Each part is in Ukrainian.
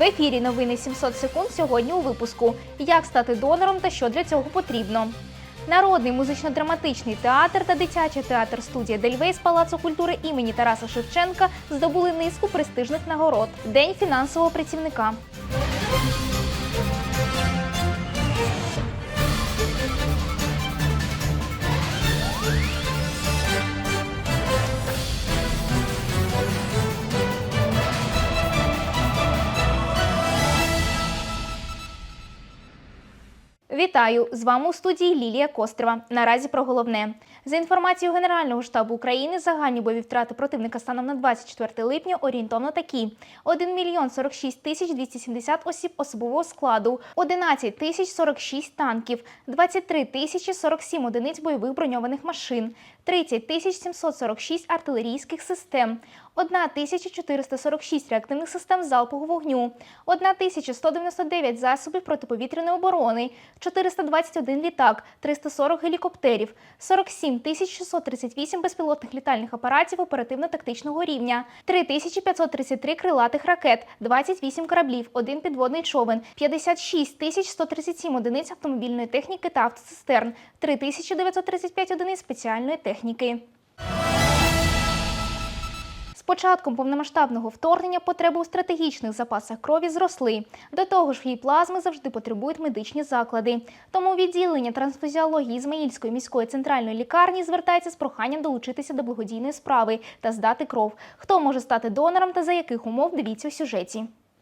В ефірі новини 700 секунд сьогодні у випуску. Як стати донором та що для цього потрібно. Народний музично-драматичний театр та дитячий театр студія Дельвей Палацу культури імені Тараса Шевченка здобули низку престижних нагород. День фінансового працівника. Вітаю! З вами у студії Лілія Кострова. Наразі про головне. За інформацією Генерального штабу України, загальні бойові втрати противника станом на 24 липня орієнтовно такі: 1 мільйон 46 тисяч 270 осіб особового складу, 11 тисяч 46 танків, 23 тисячі 47 одиниць бойових броньованих машин, 30 тисяч 746 артилерійських систем, 1446 реактивних систем залпового вогню, 1199 засобів протиповітряної оборони, 421 літак, 340 гелікоптерів, 47 638 безпілотних літальних апаратів оперативно-тактичного рівня, 3533 крилатих ракет, 28 кораблів, 1 підводний човен, 56 137 одиниць автомобільної техніки та автоцистерн, 3935 одиниць спеціальної техніки. Початком повномасштабного вторгнення потреби у стратегічних запасах крові зросли. До того ж, її плазми завжди потребують медичні заклади. Тому відділення трансфузіології Ізмаїльської міської центральної лікарні звертається з проханням долучитися до благодійної справи та здати кров. Хто може стати донором та за яких умов дивіться у сюжеті.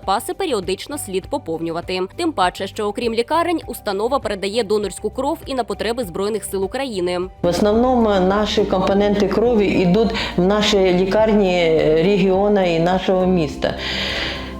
запаси періодично слід поповнювати. Тим паче, що окрім лікарень, установа передає донорську кров і на потреби збройних сил України. В основному наші компоненти крові йдуть в наші лікарні регіону і нашого міста.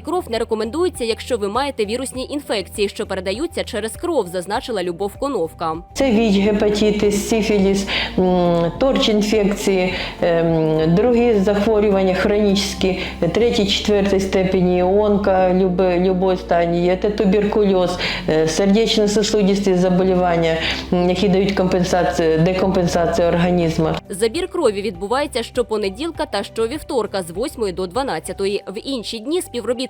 кров не рекомендується, якщо ви маєте вірусні інфекції, що передаються через кров, зазначила Любов Коновка. Це ВІЧ, гепатитис, сифіліс, торч-інфекції, ем, другі захворювання хронічні, третій, четвертій степені, онка люб- любої стадії, це туберкульоз, е, сердечно-сосудисті заболівання, які дають компенсацію, декомпенсацію організму. Забір крові відбувається щопонеділка та щовівторка з 8 до 12. В інші дні співробітники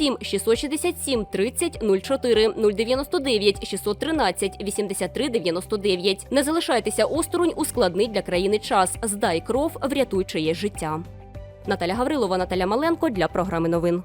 667 30 04, 099 613 83 99. Не залишайтеся осторонь у складний для країни час. Здай кров, врятуй чиє життя. Наталя Гаврилова, Наталя Маленко для програми новин.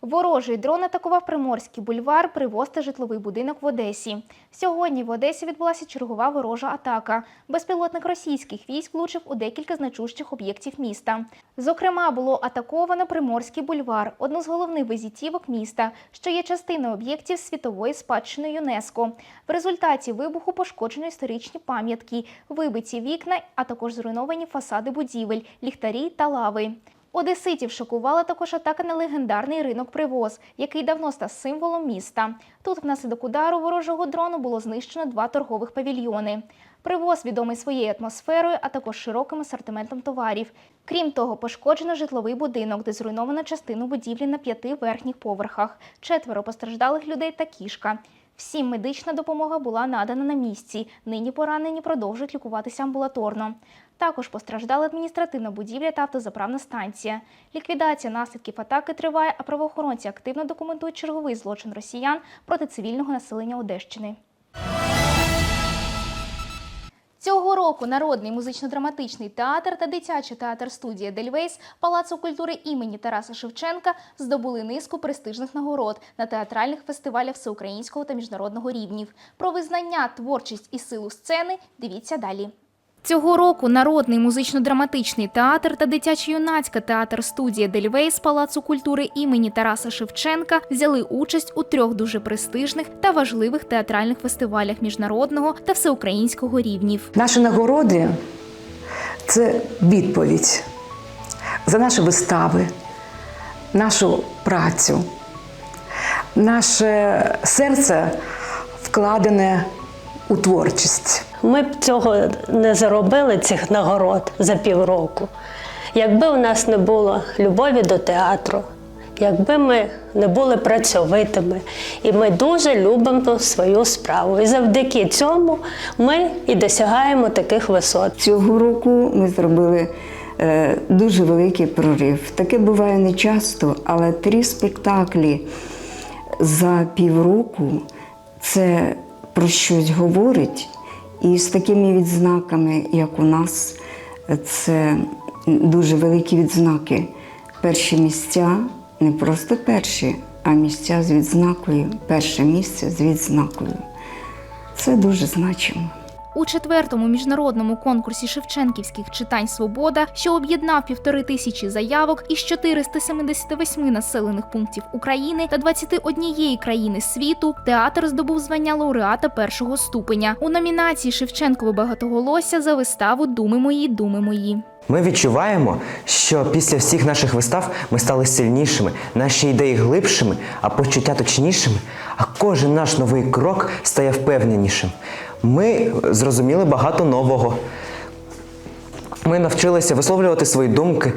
Ворожий дрон атакував Приморський бульвар, привоз та житловий будинок в Одесі. Сьогодні в Одесі відбулася чергова ворожа атака. Безпілотник російських військ влучив у декілька значущих об'єктів міста. Зокрема, було атаковано Приморський бульвар, одну з головних визитівок міста, що є частиною об'єктів світової спадщини ЮНЕСКо. В результаті вибуху пошкоджено історичні пам'ятки, вибиті вікна, а також зруйновані фасади будівель, ліхтарі та лави. Одеситів шокувала також атака на легендарний ринок Привоз, який давно став символом міста. Тут внаслідок удару ворожого дрону було знищено два торгових павільйони. Привоз відомий своєю атмосферою, а також широким асортиментом товарів. Крім того, пошкоджено житловий будинок, де зруйновано частину будівлі на п'яти верхніх поверхах, четверо постраждалих людей та кішка. Всім медична допомога була надана на місці. Нині поранені продовжують лікуватися амбулаторно. Також постраждала адміністративна будівля та автозаправна станція. Ліквідація наслідків атаки триває, а правоохоронці активно документують черговий злочин росіян проти цивільного населення Одещини. Цього року Народний музично-драматичний театр та дитячий театр студія Дельвейс Палацу культури імені Тараса Шевченка здобули низку престижних нагород на театральних фестивалях всеукраїнського та міжнародного рівнів. Про визнання, творчість і силу сцени дивіться далі. Цього року Народний музично-драматичний театр та дитячо-юнацька театр студія Дельвейс Палацу культури імені Тараса Шевченка взяли участь у трьох дуже престижних та важливих театральних фестивалях міжнародного та всеукраїнського рівнів. Наші нагороди це відповідь за наші вистави, нашу працю, наше серце вкладене у творчість. Ми б цього не заробили, цих нагород за півроку, якби у нас не було любові до театру, якби ми не були працьовитими. І ми дуже любимо свою справу. І завдяки цьому ми і досягаємо таких висот. Цього року ми зробили е, дуже великий прорив. Таке буває не часто, але три спектаклі за півроку це про щось говорить. І з такими відзнаками, як у нас, це дуже великі відзнаки. Перші місця не просто перші, а місця з відзнакою. Перше місце з відзнакою. Це дуже значимо. У четвертому міжнародному конкурсі Шевченківських читань Свобода, що об'єднав півтори тисячі заявок із 478 населених пунктів України та 21 країни світу, театр здобув звання лауреата першого ступеня у номінації Шевченкове багатоголосся за виставу Думи мої, думи мої. Ми відчуваємо, що після всіх наших вистав ми стали сильнішими, наші ідеї глибшими, а почуття точнішими, а кожен наш новий крок стає впевненішим. Ми зрозуміли багато нового. Ми навчилися висловлювати свої думки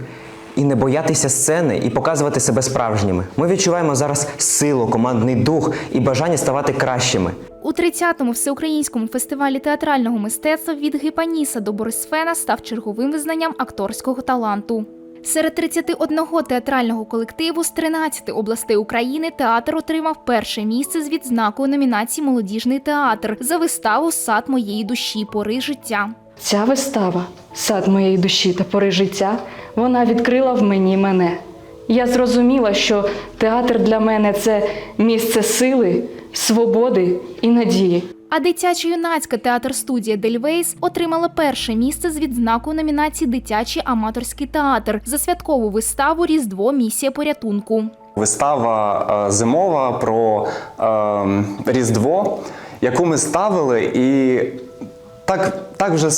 і не боятися сцени і показувати себе справжніми. Ми відчуваємо зараз силу, командний дух і бажання ставати кращими. У 30-му всеукраїнському фестивалі театрального мистецтва від Гіпаніса до Борисфена став черговим визнанням акторського таланту. Серед 31 театрального колективу з 13 областей України театр отримав перше місце з відзнакою номінації Молодіжний театр за виставу Сад моєї душі пори життя. Ця вистава, сад моєї душі та пори життя, вона відкрила в мені мене. Я зрозуміла, що театр для мене це місце сили, свободи і надії. А дитячо-юнацька театр-студія Дельвейс отримала перше місце з відзнакою номінації Дитячий аматорський театр за святкову виставу Різдво місія порятунку. Вистава е, зимова про е, Різдво, яку ми ставили, і так, так вже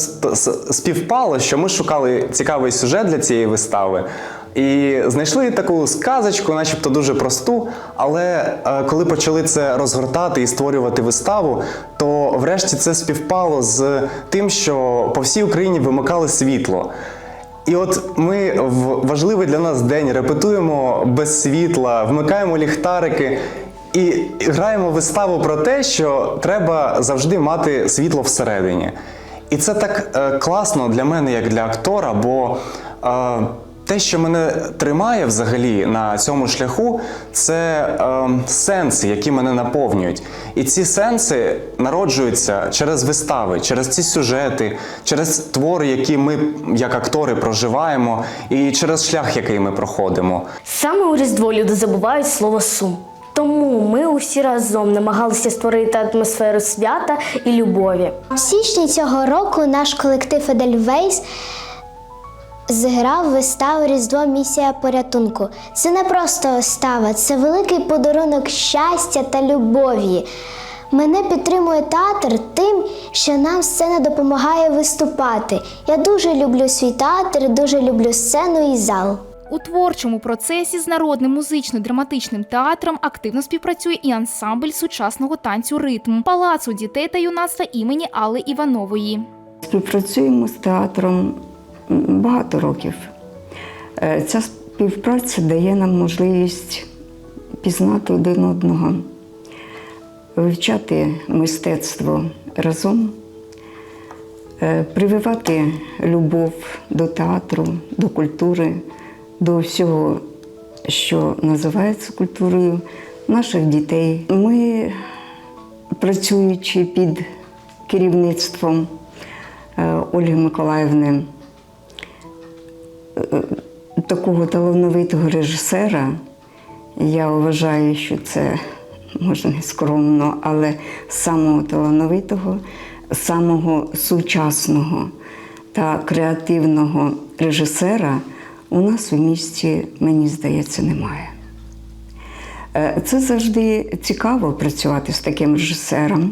співпало, що ми шукали цікавий сюжет для цієї вистави. І знайшли таку сказочку, начебто дуже просту. Але е, коли почали це розгортати і створювати виставу, то врешті це співпало з тим, що по всій Україні вимикали світло. І от ми в важливий для нас день репетуємо без світла, вмикаємо ліхтарики і граємо виставу про те, що треба завжди мати світло всередині. І це так е, класно для мене, як для актора, бо е, те, що мене тримає взагалі на цьому шляху, це е, сенси, які мене наповнюють. І ці сенси народжуються через вистави, через ці сюжети, через твори, які ми, як актори, проживаємо, і через шлях, який ми проходимо. Саме у Різдво люди забувають слово сум. Тому ми усі разом намагалися створити атмосферу свята і любові. В січні цього року наш колектив Едельвейс зіграв виставу Різдво місія порятунку. Це не просто вистава, це великий подарунок щастя та любові. Мене підтримує театр тим, що нам сцена допомагає виступати. Я дуже люблю свій театр, дуже люблю сцену і зал. У творчому процесі з народним музично-драматичним театром активно співпрацює і ансамбль сучасного танцю ритм палацу дітей та юнацтва імені Алли Іванової. Співпрацюємо з театром багато років. Е, Ця співпраця дає нам можливість пізнати один одного, вивчати мистецтво разом, е, прививати любов до театру, до культури, до всього, що називається культурою наших дітей. Ми, працюючи під керівництвом е, Ольги Миколаївни, такого талановитого режисера, я вважаю, що це може не скромно, але самого талановитого, самого сучасного та креативного режисера у нас у місті, мені здається, немає. Е, Це завжди цікаво працювати з таким режисером.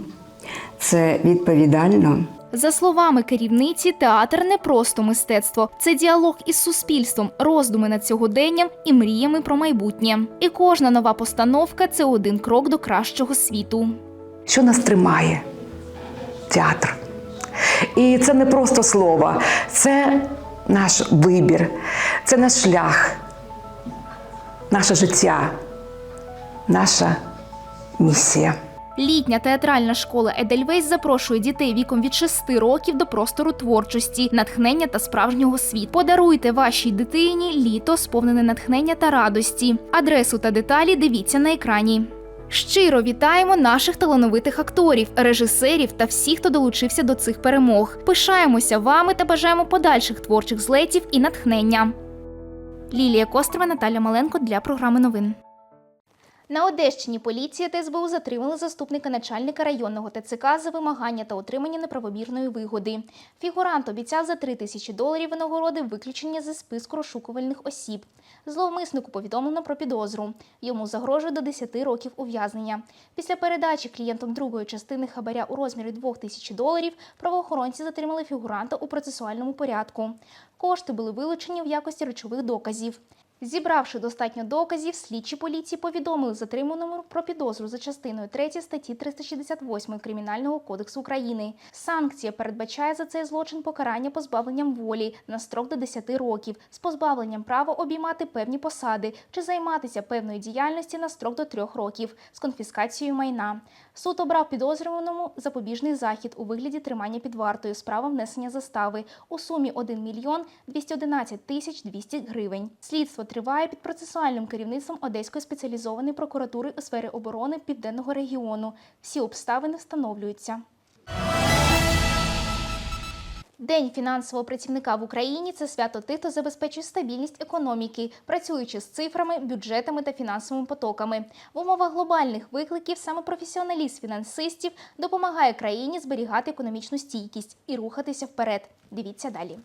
Це відповідально. За словами керівниці, театр не просто мистецтво, це діалог із суспільством, роздуми над сьогоденням і мріями про майбутнє. І кожна нова постановка це один крок до кращого світу. Що нас тримає? Театр. І це не просто слово, це наш вибір, це наш шлях, наше життя, наша місія. Літня театральна школа Едельвейс запрошує дітей віком від 6 років до простору творчості, натхнення та справжнього світу. Подаруйте вашій дитині літо, сповнене натхнення та радості. Адресу та деталі дивіться на екрані. Щиро вітаємо наших талановитих акторів, режисерів та всіх, хто долучився до цих перемог. Пишаємося вами та бажаємо подальших творчих злетів і натхнення. Лілія Кострова, Наталя Маленко для програми новин. На Одещині поліція та СБУ затримали заступника начальника районного ТЦК за вимагання та отримання неправомірної вигоди. Фігурант обіцяв за 3 тисячі доларів винагороди виключення зі списку розшукувальних осіб. Зловмиснику повідомлено про підозру. Йому загрожує до 10 років ув'язнення. Після передачі клієнтам другої частини хабаря у розмірі 2 тисяч доларів правоохоронці затримали фігуранта у процесуальному порядку. Кошти були вилучені в якості речових доказів. Зібравши достатньо доказів, слідчі поліції повідомили затриманому про підозру за частиною 3 статті 368 Кримінального кодексу України. Санкція передбачає за цей злочин покарання позбавленням волі на строк до 10 років з позбавленням права обіймати певні посади чи займатися певною діяльності на строк до 3 років з конфіскацією майна. Суд обрав підозрюваному запобіжний захід у вигляді тримання під вартою з правом внесення застави у сумі 1 мільйон 211 тисяч 200 гривень. Слідство триває під процесуальним керівництвом Одеської спеціалізованої прокуратури у сфері оборони Південного регіону. Всі обставини встановлюються. День фінансового працівника в Україні це свято тих, хто забезпечує стабільність економіки, працюючи з цифрами, бюджетами та фінансовими потоками. В умовах глобальних викликів саме професіоналіст фінансистів допомагає країні зберігати економічну стійкість і рухатися вперед. Дивіться далі.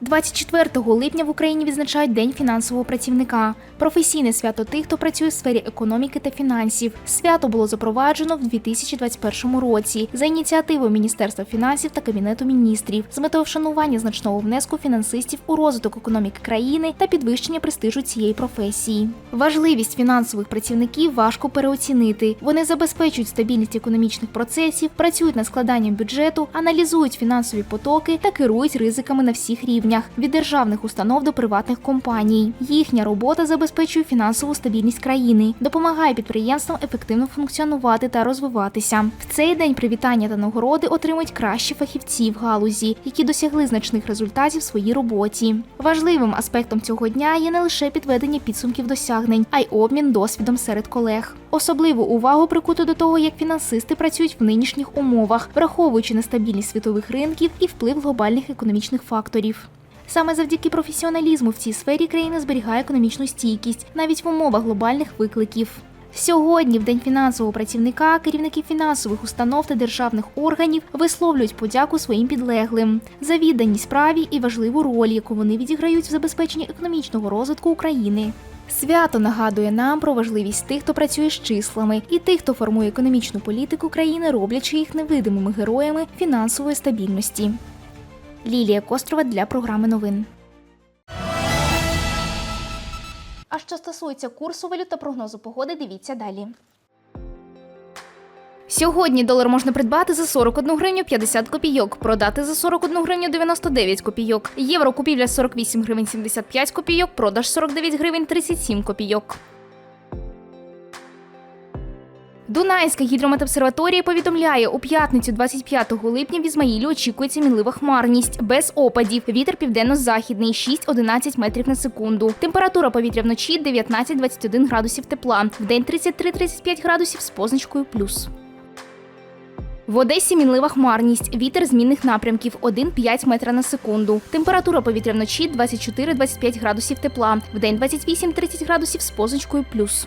24 липня в Україні відзначають День фінансового працівника. Професійне свято тих, хто працює в сфері економіки та фінансів. Свято було запроваджено в 2021 році за ініціативою Міністерства фінансів та Кабінету міністрів з метою вшанування значного внеску фінансистів у розвиток економіки країни та підвищення престижу цієї професії. Важливість фінансових працівників важко переоцінити. Вони забезпечують стабільність економічних процесів, працюють над складанням бюджету, аналізують фінансові потоки та керують ризиками на всіх рівнях від державних установ до приватних компаній. Їхня робота забезпечує фінансову стабільність країни, допомагає підприємствам ефективно функціонувати та розвиватися. В цей день привітання та нагороди отримують кращі фахівці в галузі, які досягли значних результатів в своїй роботі. Важливим аспектом цього дня є не лише підведення підсумків досягнень, а й обмін досвідом серед колег. Особливу увагу прикуто до того, як фінансисти працюють в нинішніх умовах, враховуючи нестабільність світових ринків і вплив глобальних економічних факторів. Саме завдяки професіоналізму в цій сфері країна зберігає економічну стійкість навіть в умовах глобальних викликів. Сьогодні, в день фінансового працівника, керівники фінансових установ та державних органів висловлюють подяку своїм підлеглим за відданість справі і важливу роль, яку вони відіграють в забезпеченні економічного розвитку України. Свято нагадує нам про важливість тих, хто працює з числами, і тих, хто формує економічну політику країни, роблячи їх невидимими героями фінансової стабільності. Лілія Кострова для програми новин. А що стосується курсу валют та прогнозу погоди, дивіться далі. Сьогодні долар можна придбати за 41 гривню 50 копійок, продати за 41 гривню 99 копійок. Євро купівля 48 гривень 75 копійок, продаж 49 гривень 37 копійок. Дунайська гідрометобсерваторія повідомляє, у п'ятницю 25 липня в Ізмаїлі очікується мінлива хмарність, без опадів. Вітер південно-західний 6-11 метрів на секунду. Температура повітря вночі 19-21 градусів тепла, вдень 33-35 градусів з позначкою плюс. В Одесі мінлива хмарність. Вітер змінних напрямків 1,5 метра на секунду. Температура повітря вночі 24-25 градусів тепла, вдень 28-30 градусів з позначкою плюс.